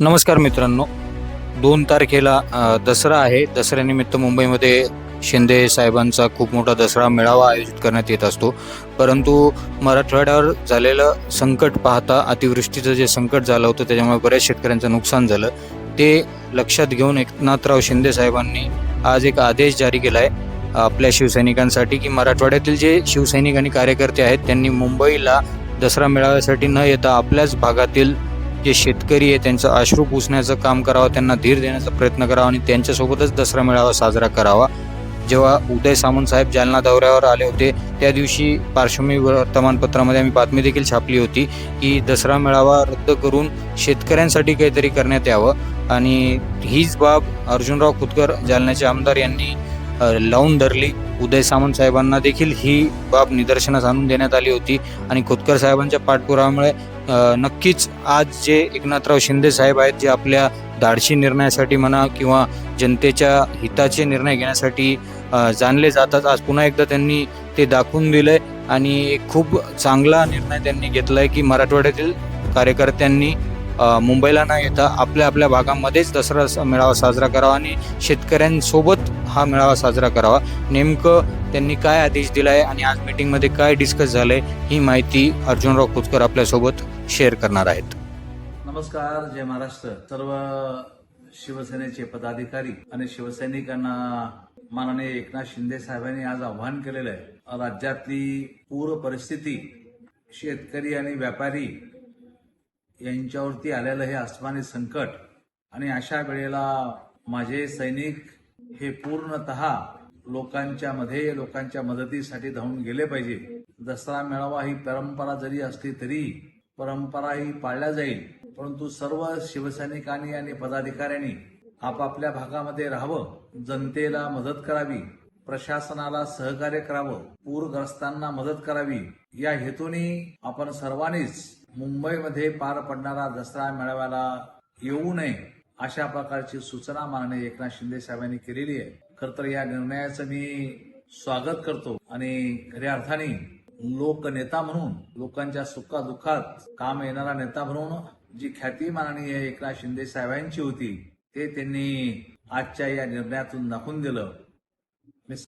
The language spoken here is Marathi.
नमस्कार मित्रांनो. दोन तारखेला दसरा आहे. दसऱ्यानिमित्त मुंबईमध्ये शिंदे साहेबांचा खूप मोठा दसरा मेळावा आयोजित करण्यात येत असतो. परंतु मराठवाड्यावर झालेलं संकट पाहता अतिवृष्टीचं जे संकट झालं होतं त्याच्यामुळे बऱ्याच शेतकऱ्यांचं नुकसान झालं. ते लक्षात घेऊन एकनाथराव शिंदे साहेबांनी आज एक आदेश जारी केला आहे आपल्या शिवसैनिकांसाठी की मराठवाड्यातील जे शिवसैनिक आणि कार्यकर्ते आहेत त्यांनी मुंबईला दसरा मेळाव्यासाठी न येता आपल्याच भागातील जे शेतकरी आहे त्यांचं अश्रू पुसण्याचं काम करावं त्यांना धीर देण्याचा प्रयत्न करावा आणि त्यांच्यासोबतच दसरा मेळावा साजरा करावा. जेव्हा उदय सामंत साहेब जालना दौऱ्यावर आले होते त्या दिवशी पार्श्वमी वर्तमानपत्रामध्ये आम्ही बातमी देखील छापली होती की दसरा मेळावा रद्द करून शेतकऱ्यांसाठी काहीतरी करण्यात यावं आणि हीच बाब अर्जुनराव खुतकर जालन्याचे आमदार यांनी लावून धरली. उदय सामंत साहेबांना देखील ही बाब निदर्शनास आणून देण्यात आली होती आणि खोतकर साहेबांच्या पाठपुराव्यामुळे नक्कीच आज जे एकनाथराव शिंदे साहेब आहेत जे आपल्या धाडशी निर्णयासाठी म्हणा किंवा जनतेच्या हिताचे निर्णय घेण्यासाठी जाणले जातात. आज पुन्हा एकदा त्यांनी ते दाखवून दिलंय आणि एक खूप चांगला निर्णय त्यांनी घेतलाय की मराठवाड्यातील कार्यकर्त्यांनी मुंबईला न येता आपल्या आपल्या भागामध्येच दसरा स- मेळावा साजरा करावा आणि शेतकऱ्यांसोबत हा मेळावा साजरा करावा. नेमकं त्यांनी काय आदेश दिलाय आणि आज मीटिंगमध्ये काय डिस्कस झालंय ही माहिती अर्जुनराव खोतकर आपल्यासोबत शेअर करणार आहेत. नमस्कार जय महाराष्ट्र. सर्व शिवसेनेचे पदाधिकारी आणि शिवसैनिकांना माननीय एकनाथ शिंदे साहेबांनी आज आव्हान केलेलं आहे. राज्यातली पूर परिस्थिती शेतकरी आणि व्यापारी यांच्यावरती आलेलं हे आसमानी संकट आणि अशा वेळेला माझे सैनिक हे पूर्णतः लोकांच्या मध्ये लोकांच्या मदतीसाठी धावून गेले पाहिजे. दसरा मेळावा ही परंपरा जरी असली तरी परंपरा ही पाळल्या जाईल. परंतु सर्व शिवसैनिकांनी आणि पदाधिकाऱ्यांनी आपापल्या भागामध्ये राहावं जनतेला मदत करावी प्रशासनाला सहकार्य करावं पूरग्रस्तांना मदत करावी या हेतूने आपण सर्वांनीच मुंबईमध्ये पार पडणारा दसरा मेळाव्याला येऊ नये. अशा प्रकारची सूचना माननीय एकनाथ शिंदे साहेबांनी केलेली आहे. खर तर या निर्णयाचं मी स्वागत करतो आणि खऱ्या अर्थाने लोकनेता म्हणून लोकांच्या सुखादुःखात काम येणारा नेता म्हणून जी ख्याती माननीय एकनाथ शिंदे साहेबांची होती ते त्यांनी आजच्या या निर्णयातून दाखवून दिलं.